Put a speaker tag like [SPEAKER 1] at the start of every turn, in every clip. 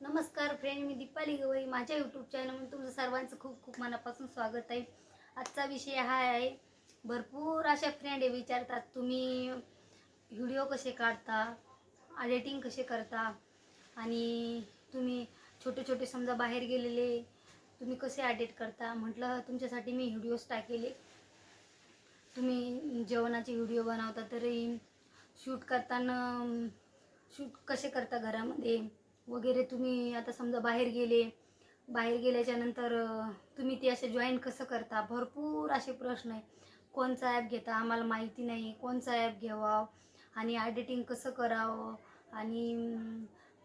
[SPEAKER 1] नमस्कार फ्रेंड मी दीपाली गवई. माझ्या यूट्यूब चॅनलमध्ये तुमचं सर्वांचं खूप खूप मनापासून स्वागत आहे. आजचा विषय हा आहे भरपूर अशा फ्रेंड हे विचारतात तुम्ही व्हिडिओ कसे काढता एडिटिंग कसे करता आणि तुम्ही छोटे छोटे समजा बाहेर गेलेले तुम्ही कसे ॲडिट करता? म्हटलं तुमच्यासाठी मी व्हिडिओज टाकेले. तुम्ही जेवणाचे व्हिडिओ बनवता तरी शूट करताना शूट कसे करता घरामध्ये? वगैरे तुम्ही आता समजा बाहेर गेले बाहेर गेल्याच्यानंतर तुम्ही ते असे जॉईन कसं करता? भरपूर असे प्रश्न आहे. कोणचा ॲप घेता? आम्हाला माहिती नाही. कोणचा ॲप घ्यावा? आणि एडिटिंग कसं करावं? आणि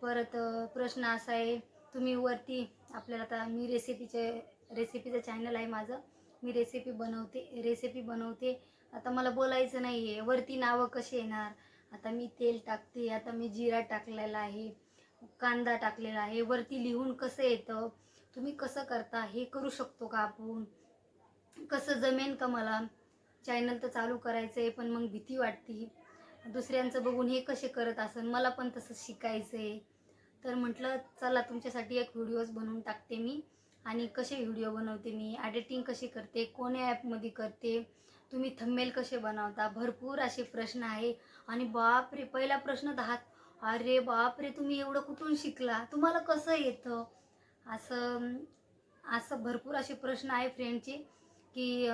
[SPEAKER 1] परत प्रश्न असा आहे तुम्ही वरती आपल्याला आता मी रेसिपीचे रेसिपीचं चॅनल आहे माझं. मी रेसिपी बनवते रेसिपी बनवते. आता मला बोलायचं नाही आहे वरती नावं कशी येणार? आता मी तेल टाकते. आता मी जिरा टाकलेला आहे. कांदा टाकलेला आहे वरती लिहून कसं येतं तुम्ही कसं करता हे करू शकतो का आपण? कसं जमेन का मला? चॅनल तर चालू करायचं आहे पण मग भीती वाटते. दुसऱ्यांचं बघून हे कसे करत असन? मला पण तसं शिकायचं आहे तर म्हटलं चला तुमच्यासाठी एक व्हिडिओज बनवून टाकते मी. आणि कसे व्हिडिओ बनवते मी? एडिटिंग कशी करते? कोण्या ॲपमध्ये करते? तुम्ही थंबेल कसे बनवता? भरपूर असे प्रश्न आहे. आणि बापरे पहिला प्रश्न दहा अरे बापरे तुम्ही एवढं कुठून शिकला? तुम्हाला कसं येतं? असं असं भरपूर असे प्रश्न आहे फ्रेंडचे की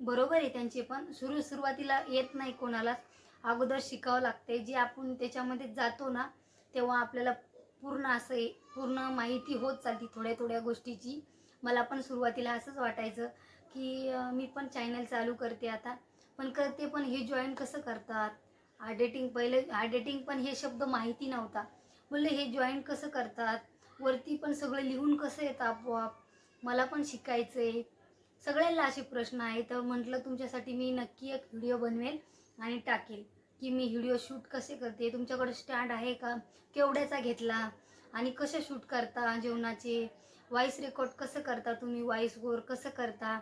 [SPEAKER 1] बरोबर आहे त्यांचे पण सुरू सुरुवातीला येत नाही कोणालाच. अगोदर शिकावं लागते जे आपण त्याच्यामध्ये जातो ना तेव्हा आपल्याला पूर्ण असं आहे पूर्ण माहिती होत चालती थोड्या थोड्या गोष्टीची. मला पण सुरुवातीला असंच वाटायचं की मी पण चॅनल चालू करते आता. पण करते पण हे जॉईन कसं करतात? एडिटिंग पहिले एडिटिंग पण हे शब्द माहिती नव्हता. म्हणलं हे जॉईन कसं करतात? वरती पण सगळं लिहून कसं येतं आपोआप? मला पण शिकायचं आहे सगळ्यांना असे प्रश्न आहे तर म्हटलं तुमच्यासाठी मी नक्की एक व्हिडिओ बनवेल आणि टाकेल की मी व्हिडिओ शूट कसे करते? तुमच्याकडे स्टँड आहे का? केवढ्याचा घेतला? आणि कसे शूट करता जेवणाचे? व्हॉईस रेकॉर्ड कसं करता तुम्ही? व्हॉईस ओवर कसं करता?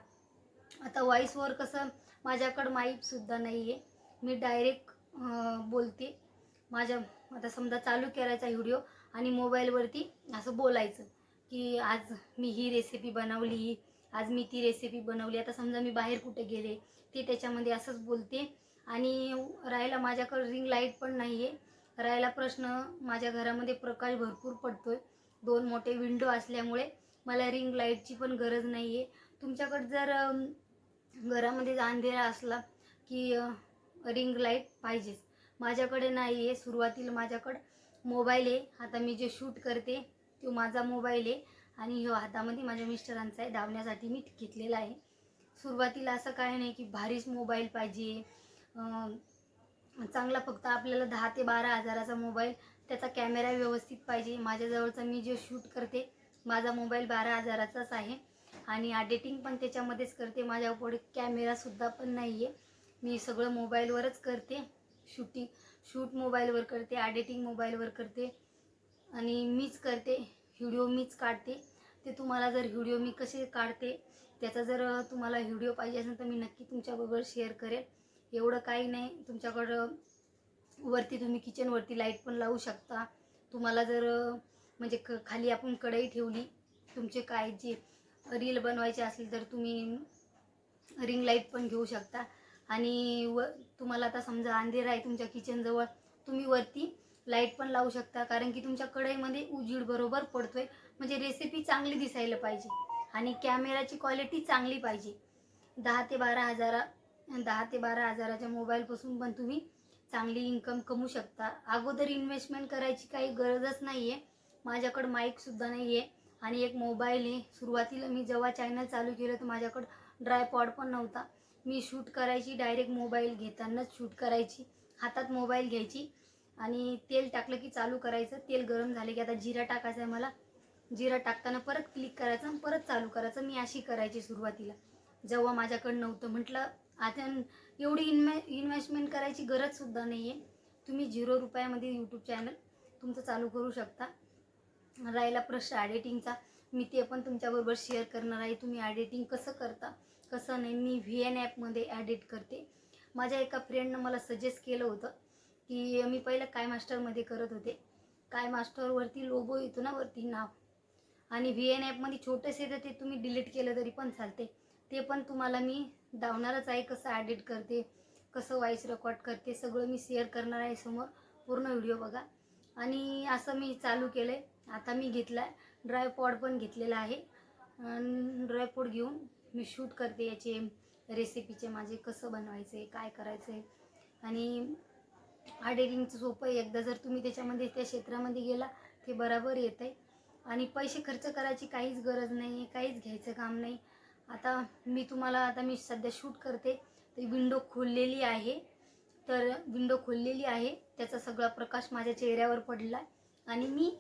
[SPEAKER 1] आता व्हॉईस कसं? माझ्याकडं माईकसुद्धा नाही आहे मी डायरेक्ट बोलते. माझ्या आता समजा चालू करायचा व्हिडिओ आणि मोबाईलवरती असं बोलायचं की आज मी ही रेसिपी बनवली आज मी ती रेसिपी बनवली. आता समजा मी बाहेर कुठे गेले ते त्याच्यामध्ये असंच बोलते. आणि राहायला माझ्याकडं रिंग लाइट पण नाही आहे राहायला प्रश्न माझ्या घरामध्ये प्रकाश भरपूर पडतोय. दोन मोठे विंडो असल्यामुळे मला रिंग लाईटची पण गरज नाही आहे तुमच्याकडे जर घरामध्ये अंधेरा असला की रिंग लाइट पाहिजेच. माझ्याकडे नाही आहे सुरुवातीला माझ्याकडं मोबाईल आहे. आता मी जे शूट करते तो माझा मोबाईल आहे. आणि ह्यो हातामध्ये माझ्या मिस्टरांचा आहे धावण्यासाठी मी घेतलेला आहे. सुरुवातीला असं काय नाही की भारीच मोबाईल पाहिजे. चांगला फक्त आपल्याला दहा ते बारा हजाराचा मोबाईल त्याचा कॅमेरा व्यवस्थित पाहिजे. माझ्याजवळचा मी जे शूट करते माझा मोबाईल बारा हजाराचाच आहे. आणि एडिटिंग पण त्याच्यामध्येच करते. माझ्याकडे कॅमेरासुद्धा पण नाही आहे मी सगळं मोबाईलवरच करते. शूटिंग शूट मोबाईलवर करते एडिटिंग मोबाईलवर करते. आणि मीच करते व्हिडिओ मीच काढते. ते तुम्हाला जर व्हिडिओ मी कसे काढते त्याचा जर तुम्हाला व्हिडिओ पाहिजे असेल तर मी नक्की तुमच्याबरोबर शेअर करेल. एवढं काही नाही तुमच्याकडं वरती तुम्ही किचनवरती लाइट पण लावू शकता. तुम्हाला जर म्हणजे क खाली आपण कढई ठेवली तुमचे काय जे रील बनवायचे असेल तर तुम्ही रिंग लाइट पण घेऊ शकता. आणि व तुम्हाला आता समजा अंधेर आहे तुमच्या किचनजवळ तुम्ही वरती लाइट पण लावू शकता. कारण की तुमच्या कढईमध्ये उजीड बरोबर पडतोय. म्हणजे रेसिपी चांगली दिसायला पाहिजे. आणि कॅमेराची क्वालिटी चांगली पाहिजे. दहा ते बारा हजारा दहा ते बारा हजाराच्या मोबाईलपासून पण तुम्ही चांगली इन्कम कमवू शकता. अगोदर इन्व्हेस्टमेंट करायची काही गरजच नाही आहे माझ्याकडं माईकसुद्धा नाही आहे आणि एक मोबाईल आहे. सुरुवातीला मी जेव्हा चॅनल चालू केलं तर माझ्याकडं ड्रायपॉड पण नव्हता. मी शूट करायची डायरेक्ट मोबाईल घेतानाच शूट करायची हातात मोबाईल घ्यायची आणि तेल टाकलं की चालू करायचं. तेल गरम झाले की आता जिरा टाकायचा आहे मला. जिरा टाकताना परत क्लिक करायचं आणि परत चालू करायचं. मी अशी करायची सुरुवातीला. जेव्हा माझ्याकडं नव्हतं म्हटलं आता एवढी इन्व्हे इन्व्हेस्टमेंट करायची गरजसुद्धा नाही आहे तुम्ही झिरो रुपयामध्ये यूट्यूब चॅनल तुमचं चालू करू शकता. राहिला प्रश्न ॲडिटिंगचा मी ते पण तुमच्याबरोबर शेअर करणार आहे. तुम्ही ॲडिटिंग कसं करता? कसं नाही मी व्ही एन ॲपमध्ये ॲडिट करते. माझ्या एका फ्रेंडनं मला सजेस्ट केलं होतं की मी पहिलं काय मास्टरमध्ये करत होते. काय मास्टरवरती लोबो येतो ना वरती नाव. आणि व्ही एन ॲपमध्ये छोटंसे तर ते तुम्ही डिलीट केलं तरी पण चालते. ते पण तुम्हाला मी दावणारच आहे कसं ॲडिट करते कसं व्हॉईस रेकॉर्ड करते सगळं मी शेअर करणार आहे समोर. पूर्ण व्हिडिओ बघा. आणि असं मी चालू केलं आहे आता मी घेतला आहे ड्रायपॉड पण घेतलेला आहे. ड्रायपॉड घेऊन मी शूट करते याचे रेसिपीचे माझे कसं बनवायचे काय करायचं. आहे आणि एडिटिंगचं सोपं आहे. एकदा जर तुम्ही त्याच्यामध्ये त्या क्षेत्रामध्ये गेला ते बरोबर येतं आहे आणि पैसे खर्च करायची काहीच गरज नाही आहे काहीच घ्यायचं काम नाही. आता मी तुम्हाला आता मी सध्या शूट करते तर विंडो खोललेली आहे. तर विंडो खोललेली आहे. त्याचा सगळा प्रकाश माझ्या चेहऱ्यावर पडला. आणि मी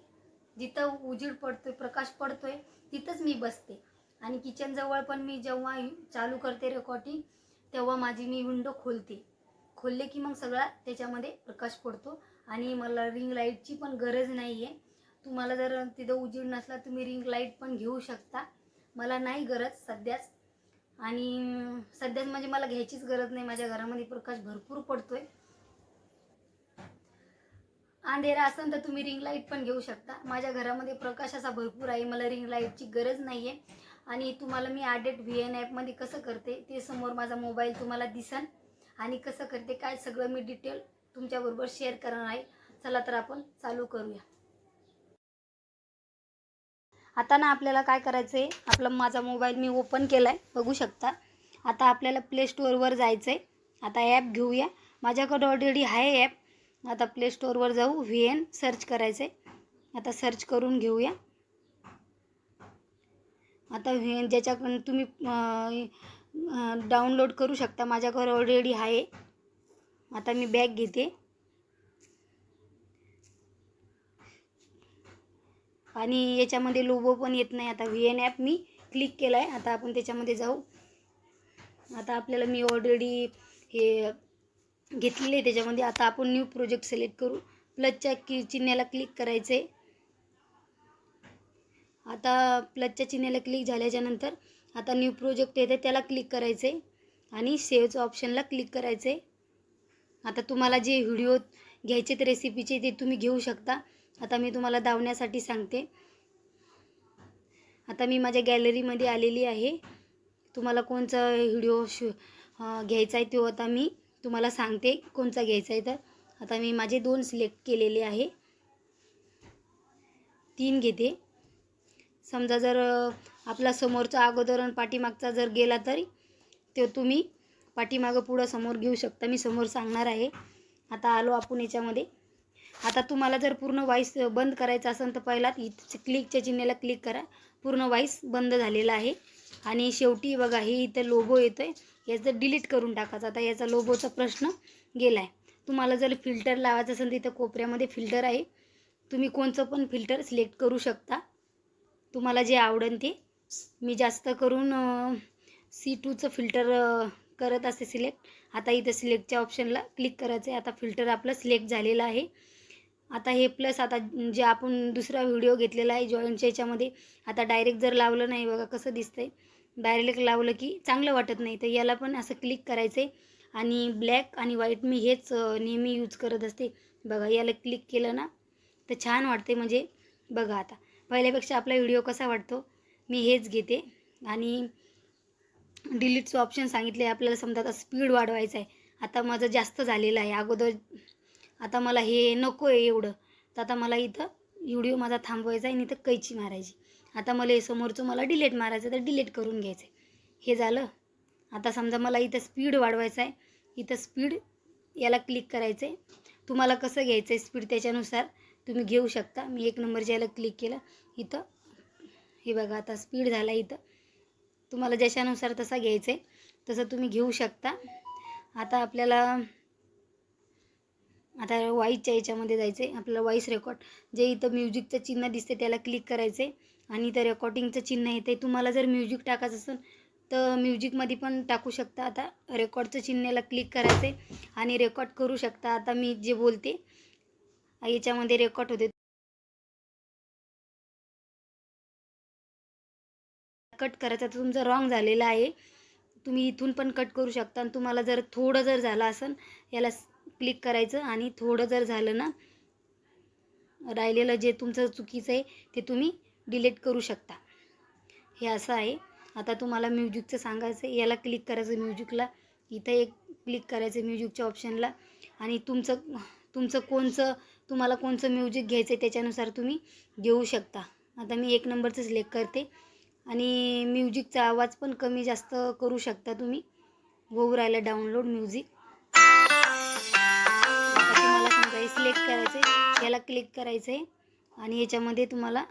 [SPEAKER 1] जिथं उजीड पडतोय प्रकाश पडतोय तिथंच मी बसते. आणि किचनजवळ पण मी जेव्हा चालू करते रेकॉर्डिंग तेव्हा माझी मी विंडो खोलते. खोलले की मग सगळा त्याच्यामध्ये प्रकाश पडतो. आणि मला रिंग लाईटची पण गरज नाही आहे तुम्हाला जर तिथं उजीड नसला तुम्ही रिंग लाइट पण घेऊ शकता. मला नाही गरज सध्याच. आणि सध्याच म्हणजे मला घ्यायचीच गरज नाही. माझ्या घरामध्ये प्रकाश भरपूर पडतो आहे अंधेरा असेल तर तुम्ही रिंग लाइट पण घेऊ शकता. माझ्या घरामध्ये प्रकाश असा भरपूर आहे. मला रिंग लाईटची गरज नाही आहे आणि तुम्हाला मी ॲडेट व्ही एन ॲपमध्ये कसं करते ते समोर माझा मोबाईल तुम्हाला दिसन. आणि कसं करते काय सगळं मी डिटेल तुमच्याबरोबर शेअर करणार आहे. चला तर आपण चालू करूया. आता ना आपल्याला काय करायचं आहे आपला माझा मोबाईल मी ओपन केला आहे बघू शकता. आता आपल्याला प्ले स्टोअरवर जायचं आहे आता ॲप घेऊया. माझ्याकडं ऑलरेडी आहे ॲप आता प्ले स्टोअरवर जाऊ व्ही एन सर्च करायचं आहे आता सर्च करून घेऊया. आता व्ही एन ज्याच्याकडून तुम्ही डाउनलोड करू शकता. माझ्याकडे ऑलरेडी आहे. आता मी बॅग घेते. आणि याच्यामध्ये लोगो पण येत नाही. आता व्ही एन ॲप मी क्लिक केला आहे आता आपण त्याच्यामध्ये जाऊ. आता आपल्याला मी ऑलरेडी हे घेतलेले आहे त्याच्यामध्ये. आता आपण न्यू प्रोजेक्ट सिलेक्ट करू. प्लसच्या की चिन्हाला क्लिक करायचं आहे आता प्लसच्या चिन्हाला क्लिक झाल्याच्यानंतर आता न्यू प्रोजेक्ट येते त्याला क्लिक करायचं आहे आणि सेव्हचं ऑप्शनला क्लिक करायचं. आहे आता तुम्हाला जे व्हिडिओ घ्यायचे ते रेसिपीचे ते तुम्ही घेऊ शकता. आता मी तुम्हाला धावण्यासाठी सांगते. आता मी माझ्या गॅलरीमध्ये आलेली आहे. तुम्हाला कोणचा व्हिडिओ शू घ्यायचा आहे तो आता मी तुम्हाला सांगते कोणचा घ्यायचा आहे तर. आता मी माझे दोन सिलेक्ट केलेले आहे. तीन घेते. समजा जर आपला समोरचा अगोदर आणि पाठीमागचा जर गेला तरी तो तुम्ही पाठीमागं पुढं समोर घेऊ शकता. मी समोर सांगणार आहे. आता आलो आपण याच्यामध्ये. आता तुम्हाला जर पूर्ण वाईस बंद करायचं असेल तर पहिला इथं क्लिकच्या चिन्हाला क्लिक करा. पूर्ण वाईस बंद झालेला आहे. आणि शेवटी बघा हे इथं लोगो येतो आहे याचं डिलीट करून टाकायचं. आता याचा लोगोचा प्रश्न गेला आहे तुम्हाला जर फिल्टर लावायचं असेल तर इथं कोपऱ्यामध्ये फिल्टर आहे. तुम्ही कोणचं पण फिल्टर सिलेक्ट करू शकता. तुम्हाला जे आवडेल ते. मी जास्त करून सी टूचं फिल्टर करत असते सिलेक्ट आता इथं सिलेक्टच्या ऑप्शनला क्लिक करायचं आहे आता फिल्टर आपलं सिलेक्ट झालेलं आहे. आता हे प्लस आता जे आपण दुसरा व्हिडिओ घेतलेला आहे जॉईंटच्या याच्यामध्ये आता डायरेक्ट जर लावलं नाही बघा कसं दिसतंय. डायरेक्ट लावलं की चांगलं वाटत नाही. तर याला पण असं क्लिक करायचं आहे आणि ब्लॅक आणि व्हाईट मी हेच नेहमी यूज करत असते. बघा याला क्लिक केलं ना तर छान वाटते म्हणजे बघा आता. पहिल्यापेक्षा आपला व्हिडिओ कसा वाटतो मी हेच घेते. आणि डिलीटचं ऑप्शन सांगितले आपल्याला समजा आता स्पीड वाढवायचं आहे. आता माझं जास्त झालेलं आहे. अगोदर आता मला हे नको आहे एवढं. तर आता मला इथं व्हिडिओ माझा थांबवायचा आहे आणि इथं कैची मारायची. आता मला हे समोरचं मला डिलीट मारायचं तर डिलीट करून घ्यायचं आहे. हे झालं. आता समजा मला इथं स्पीड वाढवायचं आहे. इथं स्पीड याला क्लिक करायचं आहे तुम्हाला कसं घ्यायचं आहे स्पीड त्याच्यानुसार? तुम्ही घेऊ शकता. मी एक नंबरच्या याला क्लिक केलं इथं. हे बघा आता स्पीड झाला इथं. तुम्हाला जशानुसार तसा घ्यायचं आहे तसं तुम्ही घेऊ शकता. आता आपल्याला आता वाईसच्या याच्यामध्ये जायचं आहे आपल्याला वाईस रेकॉर्ड जे इथं म्युझिकचं चिन्ह दिसते त्याला क्लिक करायचं आहे आणि इथं रेकॉर्डिंगचं चिन्ह येते तुम्हाला जर म्युझिक टाकायचं असेल तर म्युझिकमध्ये पण टाकू शकता. आता रेकॉर्डचं चिन्हाला क्लिक करायचं आहे आणि रेकॉर्ड करू शकता. आता मी जे बोलते याच्यामध्ये रेकॉर्ड होते. कट करायचा तर तुमचं रॉंग झालेलं आहे. तुम्ही इथून पण कट करू शकता. आणि तुम्हाला जर थोडं जर झालं असेल याला क्लिक करायचं आणि थोडं जर झालं ना राहिलेलं जे तुमचं चुकीचं आहे ते तुम्ही डिलीट करू शकता. हे असं आहे. आता तुम्हाला म्युझिकचं सांगायचं याला क्लिक करायचं म्युझिकला. इथं एक क्लिक करायचं म्युझिकच्या ऑप्शनला आणि तुमचं तुमचं कोणचं तुम्हाला कोणचं म्युझिक घ्यायचं आहे त्याच्यानुसार तुम्ही घेऊ शकता. आता मी एक नंबरचं सिलेक्ट करते. आणि म्युझिकचा आवाज पण कमी जास्त करू शकता तुम्ही. होऊ राहिला डाउनलोड म्युझिक तुम्हाला समजा हे सिलेक्ट करायचं आहे याला क्लिक करायचं आहे आणि याच्यामध्ये तुम्हाला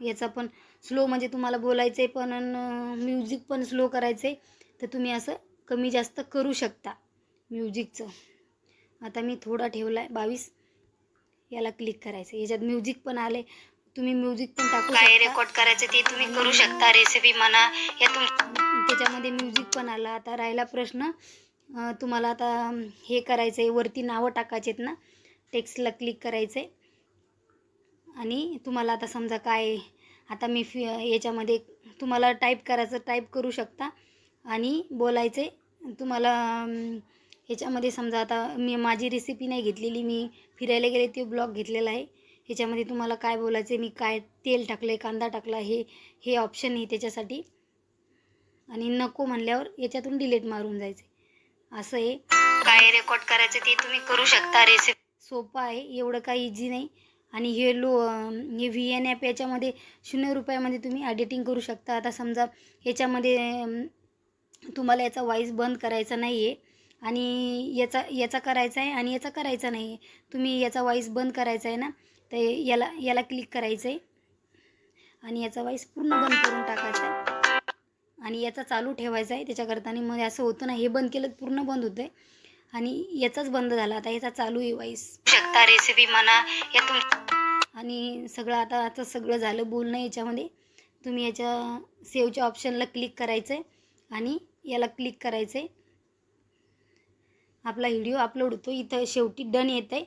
[SPEAKER 1] याचा पण स्लो म्हणजे तुम्हाला बोलायचं आहे पण म्युझिक पण स्लो करायचं आहे तर तुम्ही असं कमी जास्त करू शकता म्युझिकचं आता मी थोडा ठेवला आहे बावीस. याला क्लिक करायचं. याच्यात म्युझिक पण आले तुम्ही म्युझिक पण टाकू
[SPEAKER 2] काय रेकॉर्ड करायचं ते तुम्ही करू शकता. रेसिपी म्हणा या तुम
[SPEAKER 1] त्याच्यामध्ये म्युझिक पण आलं. आता राहिला प्रश्न. तुम्हाला आता हे करायचं आहे वरती नावं टाकायचे आहेत ना? टेक्स्टला क्लिक करायचं आहे आणि तुम्हाला आता समजा काय आता मी फि याच्यामध्ये तुम्हाला टाईप करायचं टाईप करू शकता. आणि बोलायचं आहे तुम्हाला ह्याच्यामध्ये समजा आता मी माझी रेसिपी नाही घेतलेली मी फिरायला गेले ते ब्लॉग घेतलेला आहे. ह्याच्यामध्ये तुम्हाला काय बोलायचं आहे मी काय तेल टाकलं आहे कांदा टाकला हे हे ऑप्शन आहे त्याच्यासाठी. आणि नको म्हणल्यावर याच्यातून डिलीट मारून जायचं. असं आहे.
[SPEAKER 2] काय रेकॉर्ड करायचं ते तुम्ही करू शकता रेसिपी
[SPEAKER 1] सोपं आहे एवढं काही इझी नाही. आणि हे लो हे व्ही एन ॲप याच्यामध्ये शून्य रुपयामध्ये तुम्ही एडिटिंग करू शकता. आता समजा याच्यामध्ये तुम्हाला याचा वॉईस बंद करायचा नाही आहे आणि याचा याचा करायचा आहे आणि याचा करायचा नाही आहे. तुम्ही याचा वॉईस बंद करायचा आहे ना तर याला याला क्लिक करायचं आहे. आणि याचा वॉईस पूर्ण बंद करून टाकायचा आहे. आणि याचा चालू ठेवायचा आहे. त्याच्याकरता आणि मग असं होतं ना हे बंद केलं तर पूर्ण बंद होतं आहे आणि याचाच बंद झाला. आता याचा चालू आहे वॉईस.
[SPEAKER 2] शकता रेसिपी म्हणा या तुम
[SPEAKER 1] आणि सगळं आता आता सगळं झालं बोलणं याच्यामध्ये. तुम्ही याच्या सेवच्या ऑप्शनला क्लिक करायचं आहे आणि याला क्लिक करायचं आहे आपला व्हिडिओ अपलोड होतो. इथं शेवटी डन येत आहे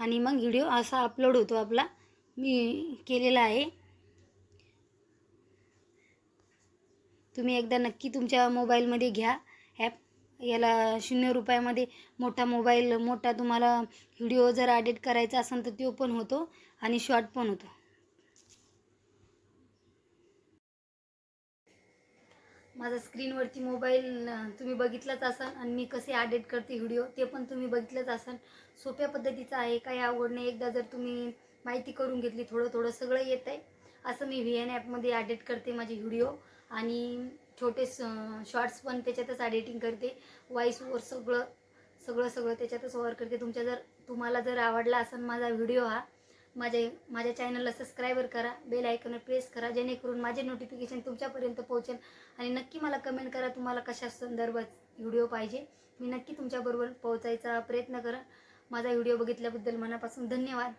[SPEAKER 1] आणि मग व्हिडिओ असा अपलोड होतो आपला. मी केलेला आहे. तुम्ही एकदा नक्की तुमच्या मोबाईलमध्ये घ्या ॲप याला शून्य रुपयामध्ये मोठा मोबाईल मोठा तुम्हाला व्हिडिओ जर अडिट करायचा असेल तर तो पण होतो. आणि शॉर्ट पण होतो. माझा स्क्रीनवरती मोबाईल तुम्ही बघितलाच असाल आणि मी कसे ॲडिट करते व्हिडिओ ते पण तुम्ही बघितलंच असाल. सोप्या पद्धतीचं आहे काही आवड नाही. एकदा जर तुम्ही माहिती करून घेतली थोडं थोडं सगळं येत आहे असं मी व्ही एन ॲपमध्ये ॲडिट करते माझे व्हिडिओ आणि छोटे शॉर्ट्स पण त्याच्यातच एडिटिंग करते. वॉईसवर सगळं सगळं सगळं त्याच्यातच ओवर करते. तुमच्या जर तुम्हाला जर आवडला असेल माझा व्हिडिओ हा माझे माझ्या चॅनलला सबस्क्राईबर करा बेल आयकॉनवर प्रेस करा जेणेकरून माझे नोटिफिकेशन तुमच्यापर्यंत पोहोचेल. आणि नक्की मला कमेंट करा तुम्हाला कशा संदर्भात व्हिडिओ पाहिजे. मी नक्की तुमच्याबरोबर पोहोचायचा प्रयत्न करा माझा व्हिडिओ बघितल्याबद्दल मनापासून धन्यवाद.